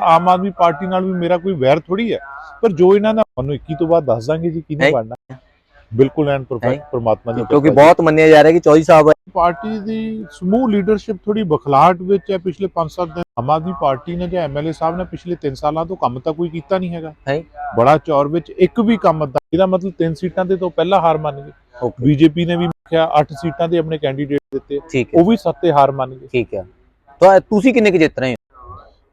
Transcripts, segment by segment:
Aam Aadmi party ਨਾਲ ਵੀ ਮੇਰਾ ਕੋਈ ਵੈਰ ਥੋੜੀ ਹੈ। ਪਰ ਜੋ ਇਹਨਾਂ ਦਾ ਤੁਹਾਨੂੰ 21 ਤੋਂ ਬਾਅਦ ਦੱਸ ਦਾਂਗੇ ਜੀ ਕਿਹਨੇ। ਬਣਨਾ। ਬਿਲਕੁਲ ਹੈ। ਪਰਫੈਕਟ ਪ੍ਰਮਾਤਮਾ ਦੀ ਕਿਉਂਕਿ ਬਹੁਤ ਮੰਨਿਆ ਜਾ ਰਿਹਾ ਕਿ ਚੌਧਰੀ ਸਾਹਿਬ। ਪਾਰਟੀ ਦੀ ਸਮੂਹ ਲੀਡਰਸ਼ਿਪ ਥੋੜੀ ਬਖਲਾਹਟ ਵਿੱਚ ਹੈ। ਪਿਛਲੇ 5-7 ਦਿਨ ਆਮ ਆਦਮੀ ਪਾਰਟੀ ਨੇ ਜਾਂ ਐਮਐਲਏ ਸਾਹਿਬ ਨੇ ਪਿਛਲੇ 3 ਸਾਲਾਂ ਤੋਂ ਕੰਮ ਤਾਂ ਕੋਈ ਕੀਤਾ ਨਹੀਂ ਹੈਗਾ। ਬੜਾ ਚੌਰ ਵਿੱਚ ਇੱਕ ਵੀ ਕੰਮ ਦਾ ਇਹਦਾ ਮਤਲਬ 3 ਸੀਟਾਂ ਤੇ ਤੋਂ ਪਹਿਲਾਂ ਹਾਰ ਮੰਨ ਗਏ। ਬੀਜੇਪੀ ਨੇ ਵੀ ਕਿਹਾ 8 ਸੀਟਾਂ ਤੇ ਆਪਣੇ ਕੈਂਡੀਡੇਟ ਦਿੱਤੇ। ਉਹ ਵੀ ਸੱਤੇ ਹਾਰ ਮੰਨ ਗਏ। ਠੀਕ ਹੈ। ਤਾਂ ਤੁਸੀਂ ਕਿੰਨੇ ਕੁ ਜਿੱਤ ਰਹੇ ਹੋ?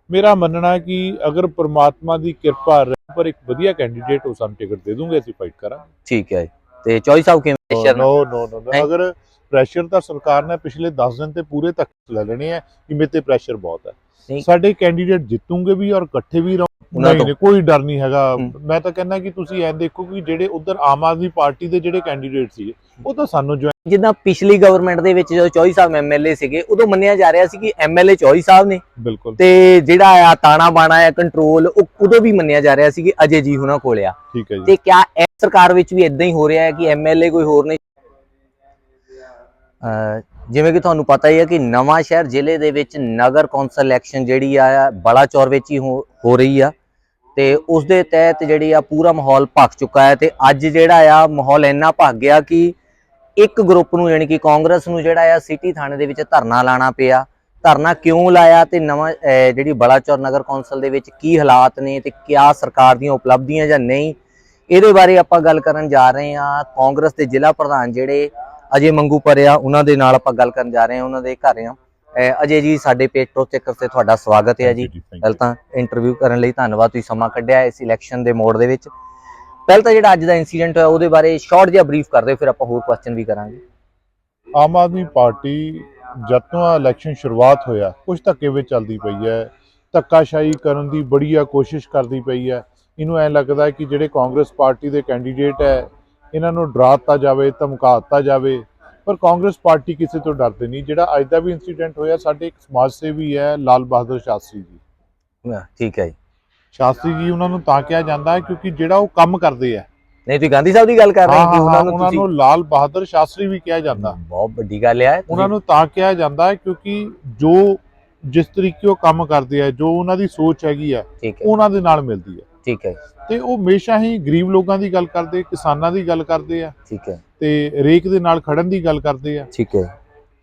ਮੇਰਾ ਮੰਨਣਾ ਹੈ ਕਿ ਅਗਰ ਪ੍ਰਮਾਤਮਾ ਦੀ ਕਿਰਪਾ ਰਹੇ ਪਰ ਇੱਕ ਵਧੀਆ ਕੈਂਡੀਡੇਟ ਉਹ ਸਾਨੂੰ ਟਿਕਟ ਦੇ ਦੂੰਗੇ ਅਸੀਂ ਫਾਈਟ ਕਰਾਂਗੇ ਠੀਕ ਹੈ ਤੇ ਚੌਧਰੀ ਸਾਹਿਬ ਕਿਵੇਂ ਪ੍ਰੈਸ਼ਰ? ਨੋ ਨੋ ਨੋ? ਅਗਰ ਪ੍ਰੈਸ਼ਰ ਤਾਂ ਸਰਕਾਰ ਨੇ ਪਿਛਲੇ 10 ਦਿਨ ਤੇ ਪੂਰੇ ਤੱਕ ਲੈ ਲੈਣੇ ਆ ਕਿ ਮੇਰੇ ਤੇ ਪ੍ਰੈਸ਼ਰ ਬਹੁਤ ਹੈ। ਸਾਡੇ ਕੈਂਡੀਡੇਟ ਜਿੱਤੂਗੇ ਵੀ ਔਰ ਇਕੱਠੇ ਵੀ ਰਹੋ ਉਹਨਾਂ ਤੋਂ। ਕੋਈ ਡਰ ਨਹੀਂ ਹੈਗਾ। ਮੈਂ ਤਾਂ ਕਹਿੰਦਾ ਕਿ ਤੁਸੀਂ ਐਂ ਦੇਖੋ ਕਿ ਜਿਹੜੇ ਉਧਰ ਆਮ ਆਦਮੀ ਪਾਰਟੀ ਦੇ ਜਿਹੜੇ ਕੈਂਡੀਡੇਟ ਸੀਗੇ ਉਹ ਤਾਂ ਸਾਨੂੰ ਜਿੱਦਾਂ ਪਿਛਲੀ ਗਵਰਨਮੈਂਟ ਦੇ ਵਿੱਚ ਜਦੋਂ ਚੌਧਰੀ ਸਾਹਿਬ ਐਮਐਲਏ ਸੀਗੇ ਉਦੋਂ ਮੰਨਿਆ ਜਾ ਰਿਹਾ ਸੀ ਕਿ ਐਮਐਲਏ ਚੌਧਰੀ ਸਾਹਿਬ ਨੇ। ਬਿਲਕੁਲ। ਤੇ ਜਿਹੜਾ ਆ ਤਾਣਾ ਬਾਣਾ ਆ ਕੰਟਰੋਲ ਉਹ ਉਦੋਂ ਵੀ ਮੰਨਿਆ ਜਾ ਰਿਹਾ ਸੀ ਕਿ ਅਜੇ ਜੀ ਹੁਣਾਂ ਕੋਲ ਆ। ਠੀਕ ਹੈ ਜੀ। ਤੇ ਕਿਆ ਇਹ ਸਰਕਾਰ ਵਿੱਚ ਵੀ ਇਦਾਂ ਹੀ ਹੋ ਰਿਹਾ ਹੈ ਕਿ ਐਮਐਲਏ ਕੋਈ ਹੋਰ ਨਹੀਂ? ਅਹ ਜਿਵੇਂ ਕਿ ਤੁਹਾਨੂੰ ਪਤਾ ਹੀ ਹੈ ਕਿ ਨਵਾਂ ਸ਼ਹਿਰ ਜ਼ਿਲ੍ਹੇ ਦੇ ਵਿੱਚ ਨਗਰ ਕੌਂਸਲ ਇਲੈਕਸ਼ਨ ਜਿਹੜੀ ਆ ਬਲਾਚੌਰ ਵਿੱਚ ਹੀ ਹੋ ਹੋ ਰਹੀ ਆ। ਤੇ ਉਸ ਦੇ ਤਹਿਤ ਜਿਹੜੀ ਆ ਪੂਰਾ ਮਾਹੌਲ ਭਖ ਚੁੱਕਾ ਹੈ ਤੇ ਅੱਜ ਜਿਹੜਾ ਆ ਮਾਹੌਲ ਇੰਨਾ ਭਖ ਗਿਆ ਕਿ ਇੱਕ ਗਰੁੱਪ ਨੂੰ ਯਾਨੀ ਕਿ ਕਾਂਗਰਸ ਨੂੰ ਜਿਹੜਾ ਆ ਸਿਟੀ ਥਾਣੇ ਦੇ ਵਿੱਚ ਧਰਨਾ ਲਾਣਾ ਪਿਆ। ਧਰਨਾ ਕਿਉਂ ਲਾਇਆ ਤੇ ਨਵਾਂ ਜਿਹੜੀ ਬਲਾਚੌਰ ਨਗਰ ਕੌਂਸਲ ਦੇ ਵਿੱਚ ਕੀ ਹਾਲਾਤ ਨੇ ਤੇ ਕਿਆ ਸਰਕਾਰ ਦੀਆਂ ਉਪਲਬਧੀਆਂ ਜਾਂ ਨਹੀਂ, ਇਹਦੇ ਬਾਰੇ ਆਪਾਂ ਗੱਲ ਕਰਨ ਜਾ ਰਹੇ ਹਾਂ। ਕਾਂਗਰਸ ਦੇ ਜ਼ਿਲ੍ਹਾ ਪ੍ਰਧਾਨ ਜਿਹੜੇ ਅਜੇ ਮੰਗੂ ਪਰਿਆ, ਉਹਨਾਂ ਦੇ ਨਾਲ ਆਪਾਂ ਗੱਲ ਕਰਨ ਜਾ ਰਹੇ ਹਾਂ, ਉਹਨਾਂ ਦੇ ਘਰ ਆ ਅਜੇ ਜੀ ਸਾਡੇ ਪੇਟਰੋ ਚੱਕਰ ਤੇ ਤੁਹਾਡਾ ਸਵਾਗਤ ਹੈ ਜੀ. ਪਹਿਲਾਂ ਤਾਂ ਇੰਟਰਵਿਊ ਕਰਨ ਲਈ ਧੰਨਵਾਦ ਤੁਸੀਂ ਸਮਾਂ ਕੱਢਿਆ ਇਸ ਇਲੈਕਸ਼ਨ ਦੇ ਮੋੜ ਦੇ ਵਿੱਚ। ਪਹਿਲਾਂ ਤਾਂ ਜਿਹੜਾ ਅੱਜ ਦਾ ਇਨਸੀਡੈਂਟ ਹੋਇਆ ਉਹਦੇ ਬਾਰੇ ਸ਼ਾਰਟ ਜਿਹਾ ਬਰੀਫ ਕਰ ਦਿਓ ਫਿਰ ਆਪਾਂ ਹੋਰ ਕੁਐਸਚਨ ਵੀ ਕਰਾਂਗੇ। ਆਮ ਆਦਮੀ ਪਾਰਟੀ ਜਦ ਤੋਂ ਇਲੈਕਸ਼ਨ ਸ਼ੁਰੂਆਤ ਹੋਇਆ ਕੁਝ ਧੱਕੇ ਵਿੱਚ ਚੱਲਦੀ ਪਈ ਹੈ ਧੱਕਾਸ਼ਾਹੀ ਕਰਨ ਦੀ ਬੜੀਆ ਕੋਸ਼ਿਸ਼ ਕਰਦੀ ਪਈ ਹੈ। ਇਹਨੂੰ ਐ ਲੱਗਦਾ ਹੈ ਕਿ ਜਿਹੜੇ ਕਾਂਗਰਸ ਪਾਰਟੀ ਦੇ ਕੈਂਡੀਡੇਟ ਹੈ ਇਹਨਾਂ ਨੂੰ ਡਰਾਤਾ ਜਾਵੇ ਧਮਕਾਤਾ ਜਾਵੇ ਪਰ ਕਾਂਗਰਸ ਪਾਰਟੀ ਕਿਸੇ ਤੋਂ ਡਰਦੇ ਨਹੀਂ ਜਿਹੜਾ ਅੱਜ ਦਾ ਵੀ ਇਨਸੀਡੈਂਟ ਹੋਇਆ ਸਾਡੇ ਇੱਕ ਸਮਾਜ ਸੇਵੀ ਹੈ ਲਾਲ ਬਹਾਦਰ ਸ਼ਾਸਤਰੀ ਜੀ। ਠੀਕ ਹੈ ਜੀ। ਸ਼ਾਸਤਰੀ ਜੀ ਉਹਨਾਂ ਨੂੰ ਤਾਂ ਕਿਹਾ ਜਾਂਦਾ ਹੈ ਕਿਉਂਕਿ ਜਿਹੜਾ ਉਹ ਕੰਮ ਕਰਦੇ ਆ। ਨਹੀਂ ਤੁਸੀਂ ਗਾਂਧੀ ਸਾਹਿਬ ਦੀ ਗੱਲ ਕਰ ਰਹੇ ਹਾਂ ਕਿ ਉਹਨਾਂ ਨੂੰ ਉਹਨਾਂ ਨੂੰ ਲਾਲ ਬਹਾਦਰ ਸ਼ਾਸਤਰੀ ਵੀ ਕਿਹਾ ਜਾਂਦਾ। ਬਹੁਤ ਵੱਡੀ ਗੱਲ ਹੈ। ਉਹਨਾਂ ਨੂੰ ਤਾਂ ਕਿਹਾ ਜਾਂਦਾ ਹੈ ਕਿਉਂਕਿ ਜੋ ਜਿਸ ਤਰੀਕੇ ਉਹ ਕੰਮ ਕਰਦੇ ਆ ਜੋ ਉਹਨਾਂ ਦੀ ਸੋਚ ਹੈਗੀ ਆ ਉਹਨਾਂ ਦੇ ਨਾਲ ਮਿਲਦੀ ਹੈ ਠੀਕ ਹੈ। ਤੇ ਉਹ ਹਮੇਸ਼ਾ ਹੀ ਗਰੀਬ ਲੋਕਾਂ ਦੀ ਗੱਲ ਕਰਦੇ ਕਿਸਾਨਾਂ ਦੀ ਗੱਲ ਕਰਦੇ ਆ। ਠੀਕ ਹੈ। ਤੇ ਰੇਕ ਦੇ ਨਾਲ ਖੜਨ ਦੀ ਗੱਲ ਕਰਦੇ ਆ। ਠੀਕ ਹੈ।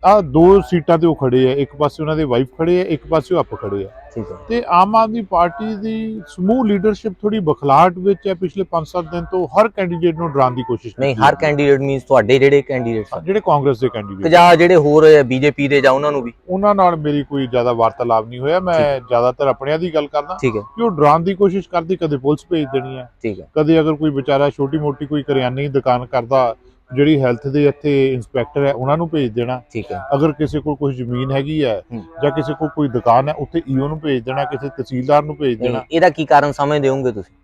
ਆ ਦੋ ਸੀਟਾਂ ਤੇ ਉਹ ਖੜੇ ਆ ਇੱਕ ਪਾਸੇ ਉਹਨਾਂ ਦੇ ਵਾਈਫ ਖੜੇ ਆ ਇੱਕ ਪਾਸੇ ਉਹ ਆਪ ਖੜੇ ਆ। ਠੀਕ ਹੈ। ਤੇ ਆਮ ਆਦਮੀ ਪਾਰਟੀ ਦੀ ਸਮੂਹ ਲੀਡਰਸ਼ਿਪ ਥੋੜੀ ਬਖਲਾਹਟ ਵਿੱਚ ਹੈ ਪਿਛਲੇ 5-7 ਦਿਨ ਤੋਂ ਹਰ ਕੈਂਡੀਡੇਟ ਨੂੰ ਡਰਾਉਣ ਦੀ ਕੋਸ਼ਿਸ਼ ਨਹੀਂ ਹਰ। ਕੈਂਡੀਡੇਟ ਮੀਨਸ ਤੁਹਾਡੇ ਜਿਹੜੇ ਕੈਂਡੀਡੇਟਸ ਆ। ਜਿਹੜੇ ਕਾਂਗਰਸ ਦੇ ਕੈਂਡੀਡੇਟ ਜਾਂ ਜਿਹੜੇ ਹੋਰ ਬੀਜੇਪੀ ਦੇ ਜਾਂ ਉਹਨਾਂ ਨੂੰ ਵੀ। ਉਹਨਾਂ ਨਾਲ ਮੇਰੀ ਕੋਈ ਜ਼ਿਆਦਾ ਵਾਰਤਾਲਾਪ ਨਹੀਂ ਹੋਇਆ ਮੈਂ ਜ਼ਿਆਦਾਤਰ ਆਪਣਿਆਂ ਦੀ ਗੱਲ ਕਰਦਾ। ਠੀਕ ਹੈ। ਕਿ ਉਹ ਡਰਾਉਣ ਦੀ ਕੋਸ਼ਿਸ਼ ਕਰਦੀ ਕਦੇ ਪੁਲਿਸ ਭੇਜ ਦੇਣੀ ਹੈ। ਠੀਕ ਹੈ। ਕਦੇ ਅਗਰ ਕੋਈ ਵਿਚਾਰਾ ਛੋਟੀ ਮੋਟੀ ਕੋਈ ਕਰਿਆਨੇ ਦੀ ਦੁਕਾਨ ਕਰਦਾ ਜਿਹੜੀ ਹੈਲਥ ਦੇ ਇੱਥੇ ਇੰਸਪੈਕਟਰ ਹੈ ਉਹਨਾਂ ਨੂੰ ਭੇਜ ਦੇਣਾ। ਠੀਕ ਹੈ। ਅਗਰ ਕਿਸੇ ਕੋਲ ਕੋਈ ਜ਼ਮੀਨ ਹੈਗੀ ਹੈ। ਜਾਂ ਕਿਸੇ ਕੋਲ ਕੋਈ ਦੁਕਾਨ ਹੈ ਉੱਥੇ ਈਓ ਨੂੰ ਭੇਜ ਦੇਣਾ ਕਿਸੇ ਤਹਿਸੀਲਦਾਰ ਨੂੰ ਭੇਜ ਦੇਣਾ। ਇਹਦਾ ਕੀ ਕਾਰਨ ਸਮਝਦੇ ਹੋਵੋਗੇ ਤੁਸੀਂ?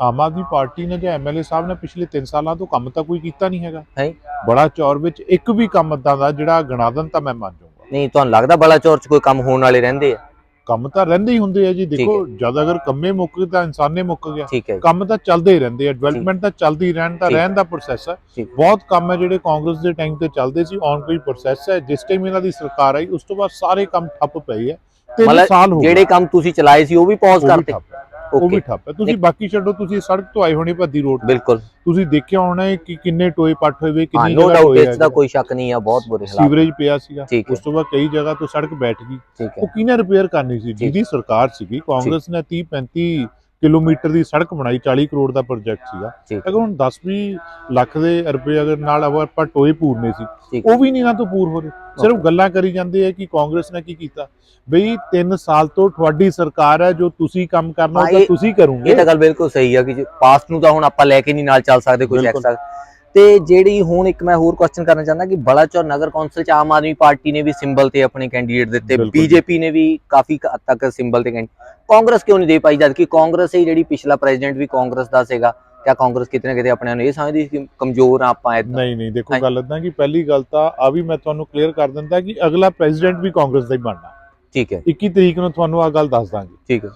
ਆਮ ਆਦਮੀ ਪਾਰਟੀ ਨੇ ਜਾਂ ਐਮਐਲਏ ਸਾਹਿਬ ਨੇ ਪਿਛਲੇ 3 ਸਾਲਾਂ ਤੋਂ ਕੰਮ ਤਾਂ ਕੋਈ ਕੀਤਾ ਨਹੀਂ ਹੈਗਾ। ਹੈ ਬੜਾ ਚੌਰ ਵਿੱਚ ਇੱਕ ਵੀ ਕੰਮ ਏਦਾਂ ਦਾ ਜਿਹੜਾ ਗਣਾ ਦੇਣ ਤਾਂ ਮੈਂ ਮੰਨ ਜਾਊਂਗਾ। ਨਹੀਂ ਤੁਹਾਨੂੰ ਲੱਗਦਾ ਬਲਾਚੌਰ ਚ ਕੋਈ ਕੰਮ ਹੋਣ ਵਾਲੇ ਰਹਿੰਦੇ ਆ? ਕੰਮ ਤਾਂ ਰਹਿੰਦੇ ਹੀ ਹੁੰਦੇ ਆ ਜੀ। ਦੇਖੋ ਜਦ ਅਗਰ ਕੰਮੇ ਮੁੱਕ ਗਏ ਤਾਂ ਇਨਸਾਨੇ ਮੁੱਕ ਗਿਆ। ਕੰਮ ਤਾਂ ਚੱਲਦੇ ਹੀ ਰਹਿੰਦੇ ਆ। ਡਿਵੈਲਪਮੈਂਟ ਤਾਂ ਚੱਲਦੀ ਰਹਿਣ ਦਾ। ਰਹਿਣ ਦਾ ਪ੍ਰੋਸੈਸ ਹੈ। ਬਹੁਤ ਕੰਮ ਹੈ ਜਿਹੜੇ ਕਾਂਗਰਸ ਦੇ ਟਾਈਮ ਤੇ ਚੱਲਦੇ ਸੀ ਔਨ ਕੋਈ ਪ੍ਰੋਸੈਸ ਹੈ। ਜਿਸ ਟਾਈਮ ਇਹਨਾਂ ਦੀ ਸਰਕਾਰ ਆਈ ਉਸ ਤੋਂ ਬਾਅਦ ਸਾਰੇ ਕੰਮ ਠੱਪ ਪਏ ਹੈ ਤਿੰਨ ਮਤਲਬ ਸਾਲ ਹੋ ਗਏ। ਜਿਹੜੇ ਕੰਮ ਤੁਸੀਂ ਚਲਾਏ ਸੀ ਉਹ ਵੀ ਪੌਜ਼ ਕਰਤੇ। ਉਹ ਵੀ ਠੱਪ ਹੈ। ਤੁਸੀਂ ਬਾਕੀ ਛੱਡੋ ਤੁਸੀਂ ਸੜਕ ਤੋਂ ਆਏ ਹੋਣੇ ਭੱਦੀ ਰੋਡ ਬਿਲਕੁਲ। ਤੁਸੀਂ ਦੇਖਿਆ ਹੋਣਾ ਹੈ ਕਿ ਕਿੰਨੇ ਟੋਏ ਪੱਟ ਹੋਏ ਵੇ ਕਿੰਨੀ ਨੋ ਜਗ੍ਹਾ ਡਾਊਟ ਟੋਏ ਇਸ ਦਾ ਕੋਈ ਸ਼ੱਕ ਨਹੀਂ ਆ ਬਹੁਤ ਬੁਰੇ ਹਾਲਾਤ ਸੀਵਰੇਜ ਪਿਆ ਸੀਗਾ। ਉਸ ਤੋਂ ਬਾਅਦ ਕਈ ਜਗ੍ਹਾ ਤੋਂ ਸੜਕ ਬੈਠ ਗਈ। ਉਹ ਕਿਹਨੇ ਰਿਪੇਅਰ ਕਰਨੀ ਸੀ? ਜਿਹਦੀ ਸਰਕਾਰ ਸੀਗੀ ਕਾਂਗਰਸ ਨੇ 30 35 ਕਿਲੋਮੀਟਰ ਦੀ ਸੜਕ ਬਣਾਈ 40 ਕਰੋੜ ਦਾ ਪ੍ਰੋਜੈਕਟ ਸੀਗਾ। ਅਗਰ ਹੁਣ 10 20 ਲੱਖ ਦੇ ਰੁਪਏ ਅਗਰ ਨਾਲ ਆਪਾਂ ਟੋਏ ਪੂਰਨੇ ਸੀ ਉਹ ਵੀ ਨਹੀਂ ਨਾ ਤੋਂ ਪੂਰ ਹੋ ਰਹੇ। ਸਿਰਫ ਗੱਲਾਂ ਕਰੀ ਜਾਂਦੇ ਆ ਕਿ ਕਾਂਗਰਸ ਨੇ ਕੀ ਕੀਤਾ। ਬਈ 3 ਸਾਲ ਤੋਂ ਤੁਹਾਡੀ ਸਰਕਾਰ ਹੈ ਜੋ ਤੁਸੀਂ ਕੰਮ ਕਰਨਾ ਉਹ ਇਹ- ਤੁਸੀਂ ਇਹ ਕਰੋਗੇ ਤਾਂ ਗੱਲ ਬਿਲਕੁਲ ਸਹੀ ਆ ਕਿ ਪਾਸਟ ਨੂੰ ਤਾਂ ਹੁਣ ਆਪਾਂ ਲੈ ਕੇ ਨਹੀਂ ਨਾਲ ਚੱਲ ਸਕਦੇ ਕੁਝ। ਐਕਸਟਰਾ ਤੇ ਜਿਹੜੀ ਹੁਣ ਇੱਕ ਮੈਂ ਹੋਰ ਕੁਐਸਚਨ ਕਰਨਾ ਚਾਹੁੰਦਾ ਕਿ ਬਲਾਚੌਰ ਨਗਰ ਕੌਂਸਲ ਚ ਆਮ ਆਦਮੀ ਪਾਰਟੀ ਨੇ ਵੀ ਸਿੰਬਲ ਤੇ ਆਪਣੇ ਕੈਂਡੀਡੇਟ ਦਿੱਤੇ। ਬੀਜੇਪੀ ਨੇ ਵੀ ਕਾਫੀ ਹੱਦ ਤੱਕ ਸਿੰਬਲ ਤੇ ਕਾਂਗਰਸ ਕਿਉਂ ਨਹੀਂ ਦੇ ਪਾਈ ਜਦ ਕਿ ਕਾਂਗਰਸ ਹੀ ਜਿਹੜੀ ਪਿਛਲਾ ਪ੍ਰੈਜ਼ੀਡੈਂਟ ਵੀ ਕਾਂਗਰਸ ਦਾ ਸੀਗਾ ਕਿਆ ਕਾਂਗਰਸ ਕਿਤੇ ਨਾ ਕਿਤੇ ਆਪਣੇ ਨੂੰ ਇਹ ਸਮਝਦੀ ਸੀ ਕਿ ਕਮਜ਼ੋਰ ਆ ਆਪਾਂ ਏਦਾਂ ਨਹੀਂ ਨਹੀਂ ਦੇਖੋ। ਗੱਲ ਇਦਾਂ ਕਿ ਪਹਿਲੀ ਗੱਲ ਤਾਂ ਆ ਵੀ ਮੈਂ ਤੁਹਾਨੂੰ ਕਲੀਅਰ ਕਰ ਦਿੰਦਾ ਕਿ ਅਗਲਾ ਪ੍ਰੈਜ਼ੀਡੈਂਟ ਵੀ ਕਾਂਗਰਸ ਦਾ ਹੀ ਬਣਨਾ। ਠੀਕ ਹੈ 21 ਤਰੀਕ ਨੂੰ ਤੁਹਾਨੂੰ ਆ ਗੱਲ ਦੱਸ ਦਾਂਗੇ। ਠੀਕ ਹੈ।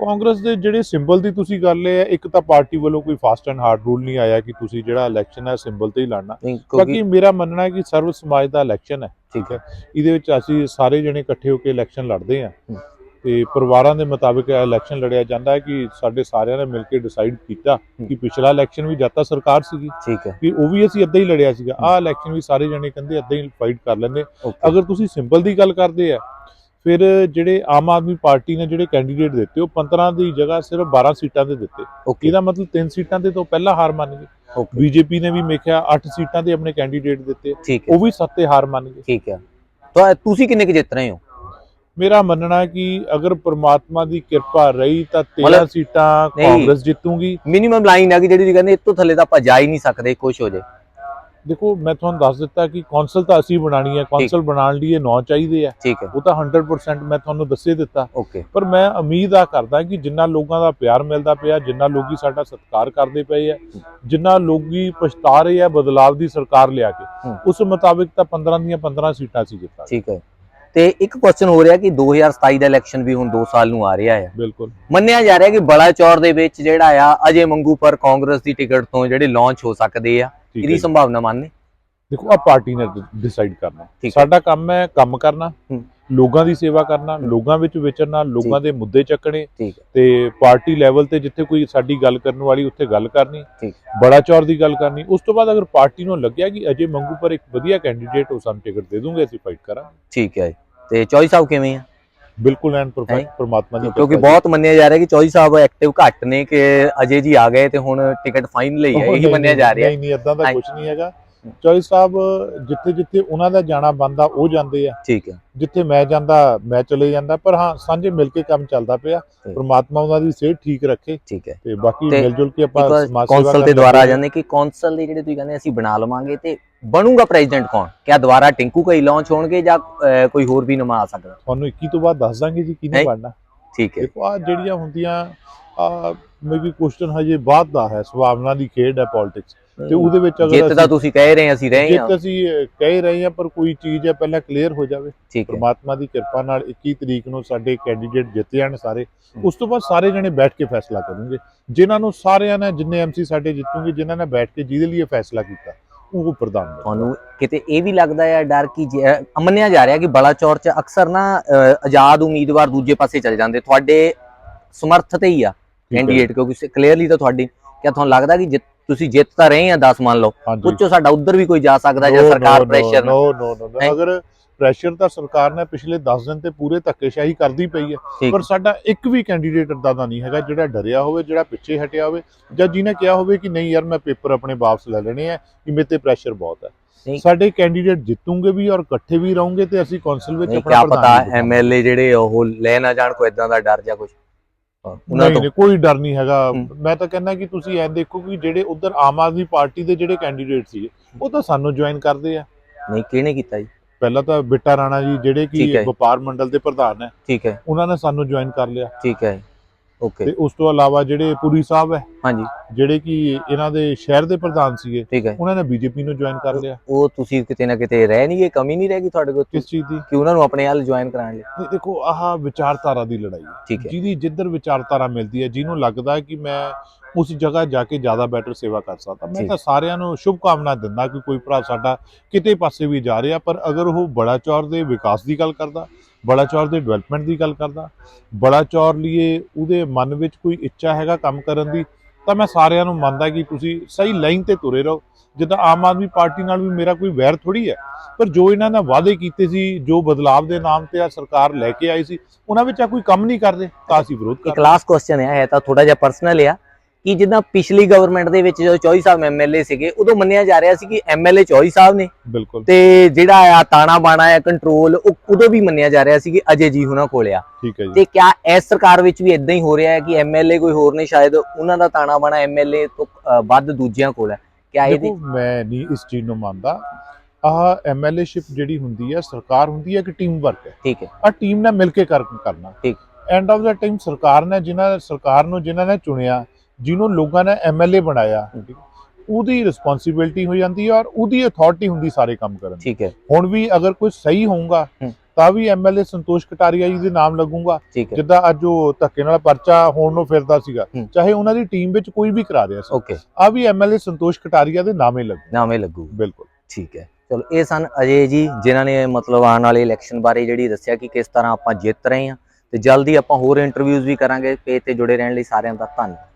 ਕਾਂਗਰਸ ਦੇ ਜਿਹੜੇ ਸਿੰਬਲ ਦੀ ਤੁਸੀਂ ਗੱਲ ਇਹ ਹੈ ਇੱਕ ਤਾਂ ਪਾਰਟੀ ਵੱਲੋਂ ਕੋਈ ਫਾਸਟ ਐਂਡ ਹਾਰਡ ਰੂਲ ਨਹੀਂ ਆਇਆ ਕਿ ਤੁਸੀਂ ਜਿਹੜਾ ਇਲੈਕਸ਼ਨ ਹੈ ਸਿੰਬਲ ਤੇ ਹੀ ਲੜਨਾ। ਬਾਕੀ ਮੇਰਾ ਮੰਨਣਾ ਹੈ ਕਿ ਸਰਵ ਸਮਾਜ ਦਾ ਇਲੈਕਸ਼ਨ ਹੈ ਠੀਕ ਹੈ। ਇਹਦੇ ਵਿੱਚ ਅਸੀਂ ਸਾਰੇ ਜਣੇ ਇਕੱਠੇ ਹੋ ਕੇ ਇਲੈਕਸ਼ਨ ਲੜਦੇ ਆ। ਤੇ ਪਰਿਵਾਰਾਂ ਦੇ ਮੁਤਾਬਿਕ ਇਲੈਕਸ਼ਨ ਲੜਿਆ ਜਾਂਦਾ ਹੈ ਕਿ ਸਾਡੇ ਸਾਰਿਆਂ ਨੇ ਮਿਲ ਕੇ ਡਿਸਾਈਡ ਕੀਤਾ ਕਿ ਪਿਛਲਾ ਇਲੈਕਸ਼ਨ ਵੀ ਜਦ ਤੱਕ ਸਰਕਾਰ ਸੀਗੀ ਠੀਕ ਹੈ। ਕਿ ਉਹ ਵੀ ਅਸੀਂ ਅੱਧਾ ਹੀ ਲੜਿਆ ਸੀਗਾ। ਆਹ ਇਲੈਕਸ਼ਨ ਵੀ ਸਾਰੇ ਜਣੇ ਕਹਿੰਦੇ ਅੱਧਾ ਹੀ ਫਾਈਟ ਕਰ ਲੈਂਦੇ। ਅਗਰ ਤੁਸੀਂ ਸਿੰਪਲ ਦੀ ਗੱਲ ਕਰਦੇ ਆ ਫਿਰ ਜਿਹੜੇ ਆਮ ਆਦਮੀ ਪਾਰਟੀ ਨੇ ਜਿਹੜੇ ਕੈਂਡੀਡੇਟ ਦਿੱਤੇ ਉਹ 15 ਦੀ ਜਗ੍ਹਾ ਸਿਰਫ 12 ਸੀਟਾਂ ਤੇ ਦਿੱਤੇ। ਇਹਦਾ ਮਤਲਬ 3 ਸੀਟਾਂ ਤੇ ਤੋਂ ਪਹਿਲਾਂ ਹਾਰ ਮੰਨ ਗਏ। ਬੀਜੇਪੀ ਨੇ ਵੀ ਮੇਖਿਆ 8 ਸੀਟਾਂ ਤੇ ਆਪਣੇ ਕੈਂਡੀਡੇਟ ਦਿੱਤੇ। ਉਹ ਵੀ ਸੱਤੇ ਹਾਰ ਮੰਨ ਗਏ। ਠੀਕ ਹੈ। ਤਾਂ ਤੁਸੀਂ ਕਿੰਨੇ ਕੁ ਜਿੱਤ ਰਹੇ ਹੋ? ਮੇਰਾ ਮੰਨਣਾ ਕਿ ਅਗਰ ਪ੍ਰਮਾਤਮਾ ਦੀ ਕਿਰਪਾ ਰਹੀ ਤਾਂ 13 ਮਤਲਬ- ਸੀਟਾਂ। ਕਾਂਗਰਸ ਜਿੱਤੂਗੀ। ਮਿਨੀਮਮ ਲਾਈਨ ਹੈ ਕਿ ਜਿਹੜੀ ਤੁਸੀਂ ਕਹਿੰਦੇ ਇਸ ਤੋਂ ਥੱਲੇ ਤਾਂ ਆਪਾਂ ਜਾ ਹੀ ਨਹੀਂ ਸਕਦੇ ਕੁਝ ਹੋ ਜੇ। ਦੇਖੋ ਮੈਂ ਤੁਹਾਨੂੰ ਦੱਸ ਦਿੱਤਾ ਕਿ ਕੌਂਸਲ ਤਾਂ ਅਸੀਂ ਬਣਾਣੀ ਹੈ ਕੌਂਸਲ ਬਣਾਉਣ ਲਈ ਇਹ ਨੌ ਚਾਹੀਦੇ ਆ। ਉਹ ਤਾਂ 100% ਮੈਂ ਤੁਹਾਨੂੰ ਦੱਸੇ ਦਿੱਤਾ। ਪਰ ਮੈਂ ਉਮੀਦ ਆ ਕਰਦਾ ਕਿ ਜਿੰਨਾ ਲੋਕਾਂ ਦਾ ਪਿਆਰ ਮਿਲਦਾ ਪਿਆ ਜਿੰਨਾ ਲੋਕੀ ਸਾਡਾ ਸਤਿਕਾਰ ਕਰਦੇ ਪਏ ਆ ਜਿੰਨਾ ਲੋਕੀ ਪਛਤਾ ਰਹੇ ਆ ਬਦਲਾਵ ਦੀ ਸਰਕਾਰ ਲਿਆ ਕੇ। ਉਸ ਮੁਤਾਬਿਕ ਤਾਂ 15 ਦੀਆਂ 15 ਸੀਟਾਂ ਸੀ ਜਿੱਤਾਂਗੇ। ਠੀਕ ਹੈ। ਤੇ ਇੱਕ ਕੁਐਸਚਨ ਹੋ ਰਿਹਾ ਕਿ 2027 ਦਾ ਇਲੈਕਸ਼ਨ ਵੀ ਹੁਣ 2 ਸਾਲ ਨੂੰ ਆ ਰਿਹਾ ਹੈ। ਬਿਲਕੁਲ। ਮੰਨਿਆ ਜਾ ਰਿਹਾ ਕਿ ਬੜਾ ਚੌਰ ਦੇ ਵਿੱਚ ਜਿਹੜਾ ਆ ਅਜੇ ਮੰਗੂ ਪਰ ਕਾਂਗਰਸ ਦੀ ਟਿਕਟ ਤੋਂ ਜਿਹੜੇ ਲਾਂਚ ਹੋ ਸਕਦੇ ਆ ਇਹਦੀ। ਸੰਭਾਵਨਾ ਮੰਨਨੇ ਦੇਖੋ ਆ ਪਾਰਟੀ ਨੇ ਡਿਸਾਈਡ ਕਰਨਾ। ਸਾਡਾ ਕੰਮ ਹੈ ਕੰਮ ਕਰਨਾ। ਲੋਕਾਂ ਦੀ ਸੇਵਾ ਕਰਨਾ ਲੋਕਾਂ ਵਿੱਚ ਵਿਚਰਨਾ ਲੋਕਾਂ ਦੇ ਮੁੱਦੇ ਚੱਕਣੇ ਹੈ। ਤੇ ਪਾਰਟੀ ਲੈਵਲ ਤੇ ਜਿੱਥੇ ਕੋਈ ਸਾਡੀ ਗੱਲ ਕਰਨ ਵਾਲੀ ਉੱਥੇ ਗੱਲ ਕਰਨੀ ਬੜਾ ਚੌਰ ਦੀ ਗੱਲ ਕਰਨੀ। ਉਸ ਤੋਂ ਬਾਅਦ ਅਗਰ ਪਾਰਟੀ ਨੂੰ ਲੱਗਿਆ ਕਿ ਅਜੇ ਮੰਗੂ ਪਰ ਇੱਕ ਵਧੀਆ ਕੈਂਡੀਡੇਟ ਉਹ ਸਾਨੂੰ ਟਿਕਟ ਦੇ ਦੂੰਗੇ ਅਸੀਂ ਫਾਈਟ ਕਰਾਂਗੇ। ਠੀਕ ਹੈ ਤੇ ਚੌਈ ਸਾਹਿਬ ਕਿਵੇਂ ਆ? ਬਿਲਕੁਲ ਐਂਡ ਹੈਂ? ਪਰਫੈਕਟ ਪਰਮਾਤਮਾ ਦੀ ਕਿਉਂਕਿ ਬਹੁਤ ਮੰਨਿਆ ਜਾ ਰਿਹਾ ਕਿ ਚੌਈ ਸਾਹਿਬ ਐਕਟਿਵ ਘੱਟ ਨੇ ਕਿ ਅਜੇ ਜੀ ਆ ਗਏ ਤੇ ਹੁਣ ਟਿਕਟ ਫਾਈਨਲ ਹੀ ਜੀ। ਹੈ ਇਹੀ ਮੰਨਿਆ ਜਾ ਰਿਹਾ। ਨਹੀਂ ਨਹੀਂ ਇਦਾਂ ਦਾ। ਕੁਝ ਨਹੀਂ ਹੈਗਾ। ਚੌਈ ਸਾਹਿਬ ਜਿੱਥੇ ਜਿੱਥੇ ਉਹਨਾਂ ਦਾ ਜਾਣਾ ਬੰਦਾ ਉਹ ਜਾਂਦੇ ਆ। ਠੀਕ ਹੈ ਜਿੱਥੇ ਮੈਂ ਜਾਂਦਾ ਮੈਂ ਚਲੇ ਜਾਂਦਾ ਪਰ ਹਾਂ ਸਾਂਝੇ ਮਿਲ ਕੇ ਕੰਮ ਚੱਲਦਾ ਪਿਆ। ਪਰਮਾਤਮਾ ਉਹਨਾਂ ਦੀ ਸਿਹਤ ਠੀਕ ਰੱਖੇ। ਠੀਕ ਹੈ। ਤੇ ਬਾਕੀ ਮਿਲ ਜੁਲ ਕੇ ਆਪਾਂ ਇੱਕ ਸਮਾਜ ਸੇਵਾ ਕੌਂਸਲ ਦੇ ਦੁਆਰਾ ਜਾਂਦੇ ਕਿ ਕੌਂਸਲ ਦੇ ਜਿਹੜੇ ਤੁਸੀਂ ਕਹਿੰਦੇ ਅਸੀਂ ਬਣਾ ਲਵਾਂਗੇ ਤੇ ਬਣੂਗਾ ਪ੍ਰੈਜ਼ੀਡੈਂਟ ਕੌਣ? ਕਿਆ ਦੁਬਾਰਾ ਟਿੰਕੂ ਕਈ ਲਾਂਚ ਹੋਣਗੇ ਜਾਂ ਕੋਈ ਹੋਰ ਵੀ ਨਮਾ ਆ ਸਕਦਾ? ਤੁਹਾਨੂੰ 21 ਤੋਂ ਬਾਅਦ ਦੱਸ ਦਾਂਗੇ ਜੀ ਕਿਹਨੇ? ਬਣਨਾ। ਠੀਕ ਹੈ। ਦੇਖੋ ਆ ਜਿਹੜੀਆਂ ਹੁੰਦੀਆਂ ਆ ਮੇਰੀ ਕੁਐਸਚਨ ਹਜੇ ਬਾਅਦ ਦਾ ਹੈ ਸੁਭਾਵਨਾ ਦੀ ਖੇਡ ਹੈ ਪੋਲਿਟਿਕਸ ਤੇ ਉਹਦੇ ਵਿੱਚ ਅਗਰ ਜਿੱਤ ਤਾਂ ਤੁਸੀਂ ਕਹਿ ਰਹੇ ਅਸੀਂ ਰਹੇ ਹਾਂ। ਜਿੱਤ ਅਸੀਂ ਕਹਿ ਰਹੇ ਹਾਂ ਪਰ ਕੋਈ ਚੀਜ਼ ਹੈ ਪਹਿਲਾਂ ਕਲੀਅਰ ਹੋ ਜਾਵੇ। ਪਰਮਾਤਮਾ ਦੀ ਕਿਰਪਾ ਨਾਲ 21 ਤਰੀਕ ਨੂੰ ਸਾਡੇ ਕੈਂਡੀਡੇਟ ਜਿੱਤ ਜਾਣ ਸਾਰੇ। ਉਸ ਤੋਂ ਬਾਅਦ ਸਾਰੇ ਜਣੇ ਬੈਠ ਕੇ ਫੈਸਲਾ ਕਰਨਗੇ। ਜਿਨ੍ਹਾਂ ਨੂੰ ਸਾਰਿਆਂ ਨੇ ਜਿੰਨੇ ਐਮਸੀ ਸਾਡੇ ਜਿੱਤੂਗੇ ਜਿਨ੍ਹਾਂ ਨੇ ਬੈਠ ਕੇ ਜਿਹਦੇ ਲਈ ਫੈਸਲਾ ਕੀਤਾ ਉਹ ਪ੍ਰਧਾਨ। ਤੁਹਾਨੂੰ ਕਿਤੇ ਇਹ ਵੀ ਲੱਗਦਾ ਹੈ ਡਰ ਕਿ ਜੇ- ਅਹ, ਮੰਨਿਆ ਜਾ ਰਿਹਾ ਕਿ ਬਲਾਚੌਰ ਚ ਅਕਸਰ ਨਾ ਆਜ਼ਾਦ ਉਮੀਦਵਾਰ ਦੂਜੇ ਪਾਸੇ ਚਲੇ ਜਾਂਦੇ। ਤੁਹਾਡੇ ਸਮਰਥ ਤੇ ਹੀ ਆ। ਕੈਂਡੀਡੇਟ ਕਿਉਂਕਿ ਕਲੀਅਰਲੀ ਤਾਂ ਤੁਹਾਡੀ ਕਿਆ ਤੁਹਾਨੂੰ ਲੱਗਦਾ ਕਿ ਜਿੱਤ ਤੁਸੀਂ ਜਿੱਤ ਤਾਂ ਰਹੇ ਆ 10 ਮੰਨ ਲਓ। ਪੁੱਛੋ ਸਾਡਾ ਉਧਰ ਵੀ ਕੋਈ ਜਾ ਸਕਦਾ ਜਾਂ ਸਰਕਾਰ ਪ੍ਰੈਸ਼ਰ ਨੋ ਨੋ ਨੋ? ਅਗਰ ਪ੍ਰੈਸ਼ਰ ਤਾਂ ਸਰਕਾਰ ਨੇ ਪਿਛਲੇ 10 ਦਿਨ ਤੇ ਪੂਰੇ ਧੱਕੇਸ਼ਾਹੀ ਕਰਦੀ ਪਈ ਹੈ। ਪਰ ਸਾਡਾ ਇੱਕ ਵੀ ਕੈਂਡੀਡੇਟ ਇਦਾਂ ਦਾ ਨਹੀਂ ਹੈਗਾ ਜਿਹੜਾ ਡਰਿਆ ਹੋਵੇ ਜਿਹੜਾ ਪਿੱਛੇ ਹਟਿਆ ਹੋਵੇ ਜਾਂ ਜਿਹਨੇ ਕਿਹਾ ਹੋਵੇ ਕਿ ਨਹੀਂ ਯਾਰ ਮੈਂ ਪੇਪਰ ਆਪਣੇ ਵਾਪਸ ਲੈ ਲੈਣੇ ਆ ਕਿ ਮੇਰੇ ਤੇ ਪ੍ਰੈਸ਼ਰ ਬਹੁਤ ਹੈ। ਸਾਡੇ ਕੈਂਡੀਡੇਟ ਜਿੱਤੂਗੇ ਵੀ ਔਰ ਇਕੱਠੇ ਵੀ ਰਹੋਗੇ ਤੇ ਅਸੀਂ ਕੌਂਸਲ ਵਿੱਚ ਆਪਣਾ ਪਤਾ ਐਮਐਲਏ ਜਿਹੜੇ ਉਹ ਲੈ ਨਾ ਜਾਣ ਕੋਈ ਇਦਾਂ ਦਾ ਡਰ ਜਾਂ ਕੁਝ ਉਹਨਾਂ ਤੋਂ ਕੋਈ ਡਰ ਨਹੀਂ ਹੈਗਾ। ਮੈਂ ਤਾਂ ਕਹਿੰਦਾ ਕਿ ਤੁਸੀਂ ਐਂ ਦੇਖੋ ਕਿ ਜਿਹੜੇ ਉਧਰ ਆਮ ਆਦਮੀ ਪਾਰਟੀ ਦੇ ਜਿਹੜੇ ਕੈਂਡੀਡੇਟ ਸੀ ਉਹ ਤਾਂ ਸਾਨੂੰ ਜੁਆਇਨ ਕਰਦੇ ਆ। ਨਹੀਂ ਕਿਹਨੇ ਕੀਤਾ ਜੀ? ਪਹਿਲਾਂ ਤਾਂ ਬਿੱਟਾ ਰਾਣਾ ਜੀ ਜਿਹੜੇ। ਕਿ ਵਪਾਰ ਮੰਡਲ ਦੇ ਪ੍ਰਧਾਨ ਹੈ ਠੀਕ ਹੈ। ਉਹਨਾਂ ਨੇ ਸਾਨੂੰ ਜੁਆਇਨ ਕਰ ਲਿਆ। ਠੀਕ ਹੈ। ਤੇ ਉਸ ਤੋਂ ਇਲਾਵਾ ਜਿਹੜੇ ਪੁਰੀ ਸਾਹਿਬ ਹੈ ਹਾਂਜੀ। ਜਿਹੜੇ ਕਿ ਇਹਨਾਂ ਦੇ ਸ਼ਹਿਰ ਦੇ ਪ੍ਰਧਾਨ ਸੀਗੇ ਉਹਨਾਂ ਨੇ ਬੀਜੇਪੀ ਨੂੰ ਜੁਆਇਨ ਕਰ ਲਿਆ। ਉਹ ਤੁਸੀਂ ਕਿਤੇ ਨਾ ਕਿਤੇ ਰਹਿ ਨਹੀਂ ਗਏ ਕਮੀ ਨਹੀਂ ਰਹਿ ਗਈ ਤੁਹਾਡੇ ਕੋਲ? ਕਿਸ ਚੀਜ਼ ਦੀ? ਕਿ ਉਹਨਾਂ ਨੂੰ ਆਪਣੇ ਹਾਲ ਜੁਆਇਨ ਕਰਾਉਣ ਲਈ। ਦੇਖੋ ਆਹ ਵਿਚਾਰਧਾਰਾ ਦੀ ਲੜਾਈ ਹੈ। ਜਿਹਦੀ ਜਿੱਧਰ ਵਿਚਾਰਧਾਰਾ ਮਿਲਦੀ ਹੈ ਜਿਹਨੂੰ ਲੱਗਦਾ ਹੈ ਕਿ ਮੈਂ ਉਸ ਜਗ੍ਹਾ ਜਾ ਕੇ ਜ਼ਿਆਦਾ ਬੈਟਰ ਸੇਵਾ ਕਰ ਸਕਦਾ। ਮੈਂ। ਤਾਂ ਸਾਰਿਆਂ ਨੂੰ ਸ਼ੁਭ ਕਾਮਨਾ ਦਿੰਦਾ ਕਿ ਕੋਈ ਭਰਾ ਸਾਡਾ ਕਿਤੇ ਪਾਸੇ ਵੀ ਜਾ ਰਿਹਾ ਪਰ ਅਗਰ ਉਹ ਬੜਾ ਚੌਰ ਦੇ ਵਿਕਾਸ ਦੀ ਗੱਲ ਕਰਦਾ ਬੜਾ ਚੌਰ ਦੇ ਡਿਵੈਲਪਮੈਂਟ ਦੀ ਗੱਲ ਕਰਦਾ ਬੜਾ ਚੌਰ ਲਈ ਉਹਦੇ ਮਨ ਵਿੱਚ ਕੋਈ ਇੱਛਾ ਹੈਗਾ ਕੰਮ ਕਰਨ ਦੀ ਤਾਂ ਮੈਂ ਸਾਰਿਆਂ ਨੂੰ ਮੰਨਦਾ ਕਿ ਤੁਸੀਂ ਸਹੀ ਲਾਈਨ ਤੇ ਤੁਰੇ ਰਹੋ। ਜਿੱਦਾਂ ਆਮ ਆਦਮੀ ਪਾਰਟੀ ਨਾਲ ਵੀ ਮੇਰਾ ਕੋਈ ਵੈਰ ਥੋੜੀ ਹੈ ਪਰ ਜੋ ਇਹਨਾਂ ਨੇ ਵਾਅਦੇ ਕੀਤੇ ਸੀ ਜੋ ਬਦਲਾਵ ਦੇ ਨਾਮ ਤੇ ਆ ਸਰਕਾਰ ਲੈ ਕੇ ਆਈ ਸੀ ਉਹਨਾਂ ਵਿੱਚ ਆ ਕੋਈ ਕੰਮ ਨਹੀਂ ਕਰਦੇ ਤਾਂ ਅਸੀਂ ਵਿਰੋਧ ਇੱਕ ਕਰਦੇ ਲਾਸਟ ਕੁਐਸਚਨ ਹੈ ਇਹ ਤਾਂ ਥੋੜਾ ਜਿਹਾ ਪਰਸਨਲ ਆ। ਕਿ ਜਿੱਦਾਂ ਪਿਛਲੀ ਗਵਰਨਮੈਂਟ ਦੇ ਵਿੱਚ ਜਦੋਂ ਚੌਈ ਸਾਹਿਬ ਐਮਐਲਏ ਸੀਗੇ ਉਦੋਂ ਮੰਨਿਆ ਜਾ ਰਿਹਾ ਸੀ ਕਿ ਐਮਐਲਏ ਚੌਈ ਸਾਹਿਬ ਨੇ। ਬਿਲਕੁਲ। ਤੇ ਜਿਹੜਾ ਆ ਤਾਣਾ ਬਾਣਾ ਆ ਕੰਟਰੋਲ ਉਹ ਉਦੋਂ ਵੀ ਮੰਨਿਆ ਜਾ ਰਿਹਾ ਸੀ ਕਿ ਅਜੇ ਜੀ ਹੁਣਾਂ ਕੋਲ ਆ। ਠੀਕ ਹੈ ਜੀ। ਤੇ ਕਿਆ ਇਸ ਸਰਕਾਰ ਵਿੱਚ ਵੀ ਇਦਾਂ ਹੀ ਹੋ ਰਿਹਾ ਹੈ ਕਿ ਐਮਐਲਏ ਕੋਈ ਹੋਰ ਨਹੀਂ ਸ਼ਾਇਦ ਉਹਨਾਂ ਦਾ ਤਾਣਾ ਬਾਣਾ ਐਮਐਲਏ ਤੋਂ ਵੱਧ ਦੂਜਿਆਂ ਕੋਲ ਹੈ ਕਿਆ ਇਹਦੀ ਦੇਖੋ ਮੈਂ ਨਹੀਂ ਇਸ ਚੀਜ਼ ਨੂੰ ਮੰਨਦਾ। ਆਹ ਐਮਐਲਏਸ਼ਿਪ ਜਿਹੜੀ ਹੁੰਦੀ ਹੈ ਸਰਕਾਰ ਹੁੰਦੀ ਹੈ ਕਿ ਟੀਮ ਵਰਕ ਹੈ? ਠੀਕ ਹੈ। ਆ ਟੀਮ ਨਾਲ ਮਿਲ ਕੇ ਕਰ ਕਰਨਾ। ਠੀਕ। ਐਂਡ ਆਫ ਦਾ ਟਾਈਮ ਸਰਕਾਰ ਨੇ ਜਿਨ੍ਹਾਂ ਸਰਕਾਰ ਨੂੰ ਜਿਨ੍ਹਾਂ ਨੇ ਚੁਣਿਆ ਜਿਹਨੂੰ ਲੋਕਾਂ ਨੇ ਐਮਐਲਏ ਬਣਾਇਆ ਉਹਦੀ ਰਿਸਪੌਂਸਿਬਿਲਟੀ ਹੋ ਜਾਂਦੀ ਹੈ ਔਰ ਉਹਦੀ ਅਥਾਰਟੀ ਹੁੰਦੀ ਸਾਰੇ ਕੰਮ ਕਰਨ ਦੀ। ਠੀਕ ਹੈ। ਹੁਣ ਵੀ ਅਗਰ ਕੋਈ ਸਹੀ ਹੋਊਗਾ। ਤਾਂ ਵੀ ਐਮਐਲਏ ਸੰਤੋਸ਼ ਕਟਾਰੀਆ ਜੀ ਦੇ ਨਾਮ ਲੱਗੂਗਾ। ਜਿੱਦਾਂ ਅੱਜ ਉਹ ਧੱਕੇ ਨਾਲ ਪਰਚਾ ਹੋਣ ਨੂੰ ਫਿਰਦਾ ਸੀਗਾ। ਚਾਹੇ ਉਹਨਾਂ ਦੀ ਟੀਮ ਵਿੱਚ ਕੋਈ ਵੀ ਕਰਾ ਰਿਹਾ ਸੀ। ਆ ਵੀ ਐਮਐਲਏ ਸੰਤੋਸ਼ ਕਟਾਰੀਆ ਦੇ ਨਾਮੇ ਲੱਗੂ। ਨਾਮੇ ਲੱਗੂ। ਬਿਲਕੁਲ। ਠੀਕ ਹੈ। ਚਲੋ ਇਹ ਸਨ ਅਜੇ ਜੀ ਜਿਨ੍ਹਾਂ ਨੇ ਮਤਲਬ ਆਉਣ ਵਾਲੇ ਇਲੈਕਸ਼ਨ ਬਾਰੇ ਜਿਹੜੀ ਦੱਸਿਆ ਕਿ ਕਿਸ ਤਰ੍ਹਾਂ ਆਪਾਂ ਜਿੱਤ ਰਹੇ ਹਾਂ। ਤੇ ਜਲਦੀ ਆਪਾਂ ਹੋਰ ਇੰਟਰਵਿਊਜ਼ ਵੀ ਕਰਾਂਗੇ। ਪੇਜ ਤੇ ਜੁੜੇ ਰਹਿਣ ਲਈ ਸਾਰਿਆਂ ਦਾ ਧੰਨਵਾਦ।